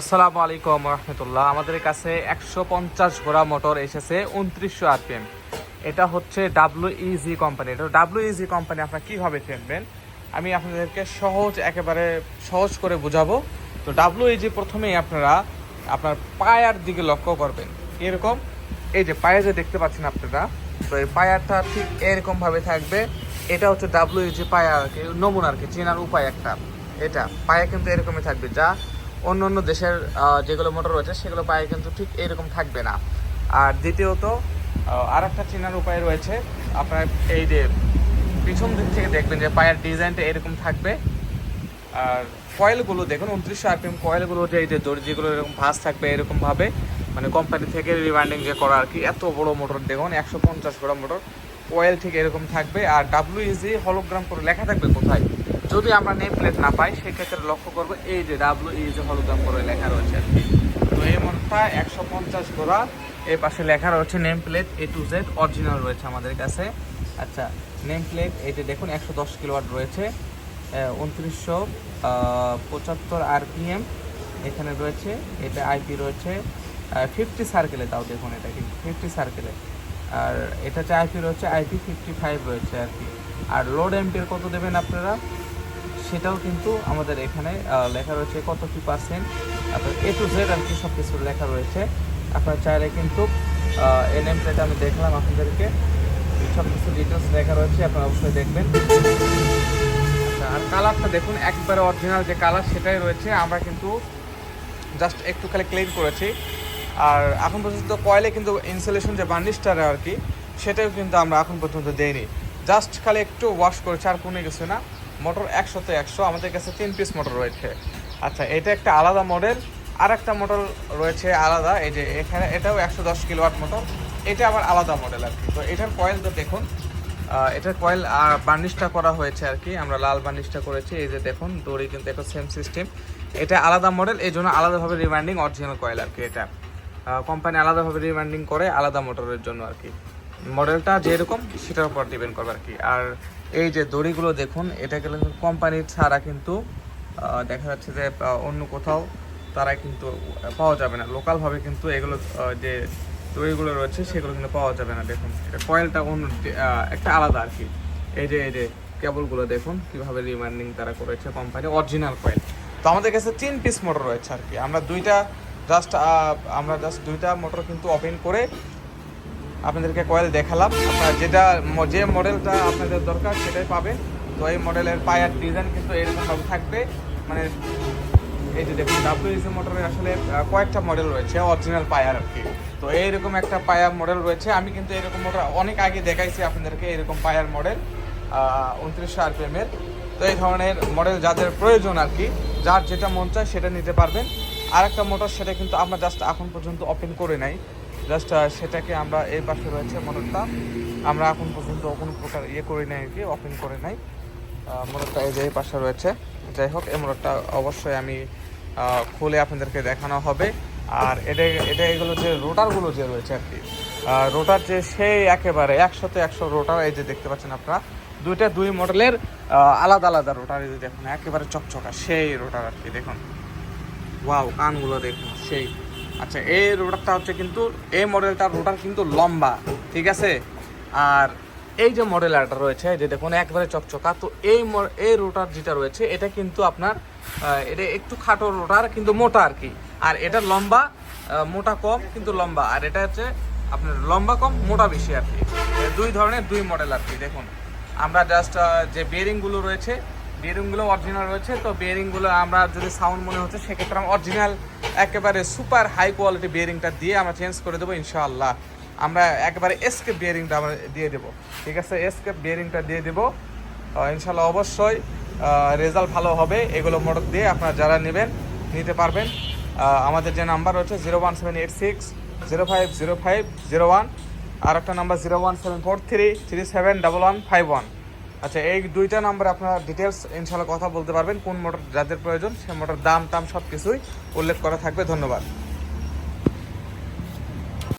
আসসালামু আলাইকুম রহমতুল্লাহ। আমাদের কাছে একশো পঞ্চাশ ঘোড়া মোটর এসেছে উনত্রিশশো আরপিএম। এটা হচ্ছে ডাব্লিউ ইজি কোম্পানি। এটা ডাব্লিউ ইজি কোম্পানি আপনারা কীভাবে চিনবেন? আমি আপনাদেরকে সহজ একেবারে সহজ করে বুঝাবো। তো ডাব্লিউ ইজি প্রথমেই আপনারা আপনার পায়ার দিকে লক্ষ্য করবেন। এরকম। এই যে পায়ে যে দেখতে পাচ্ছেন আপনারা, তো এই পায়ারটা ঠিক এরকমভাবে থাকবে। এটা হচ্ছে ডাব্লিউ ইজি পায়া আর কি নমুনা আর কি, চেনার উপায় একটা। এটা, পায়ে কিন্তু এরকমই থাকবে। যা অন্য অন্য দেশের যেগুলো মোটর রয়েছে, সেগুলো পায়ে কিন্তু ঠিক এরকম থাকবে না। আর দ্বিতীয়ত আর একটা চেনার উপায় রয়েছে। আপনার এই যে পিছন দিক থেকে দেখবেন যে পায়ের ডিজাইনটা এরকম থাকবে। আর কয়েলগুলো দেখুন, উনত্রিশশো আরপিএম কয়েলগুলো যে এই যে দর্জিগুলো এরকম ভাঁজ থাকবে এরকমভাবে মানে কোম্পানি থেকে রিবান্ডিং যে করা আর কি, এত বড় মোটর দেখুন, একশো পঞ্চাশ বড় মোটর। কয়েল ঠিক এরকম থাকবে, আর ডাব্লিউ ইজি হলোগ্রাম করে লেখা থাকবে কোথায়? যদি আমরা নেম প্লেট না পাই, সেক্ষেত্রে লক্ষ্য করব এই যে ডাব্লিউ ইজি হলোগ্রাম করে লেখা রয়েছে। তো এই মোটরটা একশো পঞ্চাশ ঘোড়া এর পাশে লেখা রয়েছে name plate A to Z original রয়েছে আমাদের কাছে। আচ্ছা নেম প্লেট, এই যে দেখুন, একশো দশ কিলোয়াট রয়েছে। উনত্রিশশো পঁচাত্তর আরপিএম এখানে রয়েছে। এটা আইপি রয়েছে। ফিফটি সার্কেলে তাও দেখুন এটা কিন্তু ফিফটি সার্কেলে আর এটা হচ্ছে আইপি রয়েছে, আইপি ফিফটি ফাইভ রয়েছে আর কি। আর লোড এমপির কত দেবেন আপনারা? সেটাও কিন্তু আমাদের এখানে লেখা রয়েছে কত কি পার্সেন্ট আপনার এ টু জেড আর কি সব কিছু লেখা রয়েছে। আপনার চাইলে কিন্তু এন এম প্লেট আমি দেখলাম আপনাদেরকে। সব কিছু ডিটেলস লেখা রয়েছে, আপনারা অবশ্যই দেখবেন। আচ্ছা আর কালারটা দেখুন, একবারে অরিজিনাল যে কালার সেটাই রয়েছে। আমরা কিন্তু জাস্ট একটু খালি ক্লিন করেছি। আর এখন পর্যন্ত কয়েলে কিন্তু ইনসুলেশন যে বার্নিশটা আর কি, সেটাও কিন্তু আমরা এখন পর্যন্ত দেইনি। জাস্ট খালি একটু ওয়াশ করেছি, আর কোনো কিছু না। মোটর একশোতে একশো, আমাদের কাছে তিন পিস মোটর রয়েছে। আচ্ছা এটা একটা আলাদা মডেল আর একটা মোটর রয়েছে আলাদা, এই যে এখানে এটাও একশো দশ কিলোয়াট মোটর এটা আবার আলাদা মডেল আর কি। তো এটার কয়েলটা দেখুন এটার কয়েল বার্নিশটা করা হয়েছে আর কি, আমরা লাল বার্নিশটা করেছি, এই যে দেখুন, দড়ি কিন্তু এখন সেম সিস্টেম এটা আলাদা মডেল এই জন্য আলাদাভাবে রিমাইন্ডিং অরিজিনাল কয়েল আর কি এটা। কোম্পানি আলাদাভাবে রিমাইন্ডিং করে আলাদা মোটরের জন্য আর কি। মডেলটা যেরকম, সেটার উপর ডিপেন্ড করবে আর কি। আর এই যে দড়িগুলো দেখুন, এটা গেলে কোম্পানির ছাড়া কিন্তু দেখা যাচ্ছে যে অন্য কোথাও তারা কিন্তু পাওয়া যাবে না। লোকালভাবে কিন্তু এগুলো যে দড়িগুলো রয়েছে, সেগুলো কিন্তু পাওয়া যাবে না, দেখুন। এটা কয়েলটা অন্য একটা আলাদা আর কি। এই যে এই যে কেবলগুলো দেখুন, কীভাবে রিমাইন্ডিং তারা করেছে কোম্পানি অরিজিনাল কয়েল তো আমাদের কাছে তিন পিস মোটর রয়েছে আর কি। আমরা দুইটা জাস্ট আমরা জাস্ট দুইটা মোটর কিন্তু ওপেন করে আপনাদেরকে কয়েল দেখালাম। আপনারা যেটা যে মডেলটা আপনাদের দরকার সেটাই পাবেন। তো এই মডেলের পায়ার ডিজাইন কিন্তু এরকম সব থাকবে। মানে এই যে দেখুন ডাব্লিউএসি মোটরের আসলে কয়েকটা মডেল রয়েছে অরিজিনাল পায়ার আর কি। তো এইরকম একটা পায়ার মডেল রয়েছে। আমি কিন্তু এরকম মোটর অনেক আগে দেখাইছি আপনাদেরকে, এরকম পায়ার মডেল উনত্রিশশো আরপিএম এর। তো এই ধরনের মডেল যাদের প্রয়োজন আর কি, যার যেটা মন চায় সেটা নিতে পারবেন। আর একটা মোটর সেটা কিন্তু আমরা জাস্ট এখন পর্যন্ত ওপেন করে নাই। জাস্ট সেটাকে আমরা এই পাশে রয়েছে মোটরটা আমরা এখন পর্যন্ত কোনো প্রকার ইয়ে করি নাই আর কি ওপেন করে নাই। মোটরটা এই যে এই পাশে রয়েছে। যাই হোক, এই মোটরটা অবশ্যই আমি খুলে আপনাদেরকে দেখানো হবে। আর এটা এটা এগুলো যে রোটারগুলো যে রয়েছে আর কি রোটার যে সেই একেবারে একশোতে একশো রোটার, এই যে দেখতে পাচ্ছেন আপনারা, দুইটা দুই মডেলের আলাদা আলাদা রোটার এই যে দেখুন, একেবারে চকচকা সেই রোটার আর কি, দেখুন। ওয়াও, কানগুলো দেখুন, সেই। আচ্ছা এই রোটারটা হচ্ছে কিন্তু, এই মডেলটার রোটার কিন্তু লম্বা, ঠিক আছে? আর এই যে মডেলটা রয়েছে যে দেখুন, একবারে চকচকা, তো এই এই রোটার যেটা রয়েছে, এটা কিন্তু আপনার এটা একটু খাটো রোটার কিন্তু মোটা আর কি। আর এটা লম্বা মোটা কম, কিন্তু লম্বা। আর এটা হচ্ছে আপনার লম্বা কম, মোটা বেশি আর কি। দুই ধরনের, দুই মডেল আর কি, দেখুন। আমরা জাস্ট যে বেরিংগুলো রয়েছে বেরিংগুলো অরিজিনাল রয়েছে, তো বেরিংগুলো আমরা যদি সাউন্ড মনে হচ্ছে, সেক্ষেত্রে আমরা অরিজিনাল একেবারে সুপার হাই কোয়ালিটি বেরিংটা দিয়ে আমরা চেঞ্জ করে দেবো ইনশাআল্লাহ। আমরা একেবারে এসকেপ বিয়ারিংটা আমরা দিয়ে দেবো। ঠিক আছে? এসকেপ বিয়ারিংটা দিয়ে দেবো। ইনশাল্লাহ অবশ্যই রেজাল্ট ভালো হবে। এগুলো মোটর দিয়ে আপনারা যারা নেবেন, নিতে পারবেন। আমাদের যে নাম্বার রয়েছে zero one seven eight six zero five zero five zero one আর একটা number zero one seven four three three seven double one five one আচ্ছা এই দুইটা নাম্বারে আপনারা ডিটেলস ইনশাল্লাহ কথা বলতে পারবেন, কোন মোটর যাদের প্রয়োজন সে মোটর দাম টাম সব কিছুই উল্লেখ করা থাকবে, ধন্যবাদ।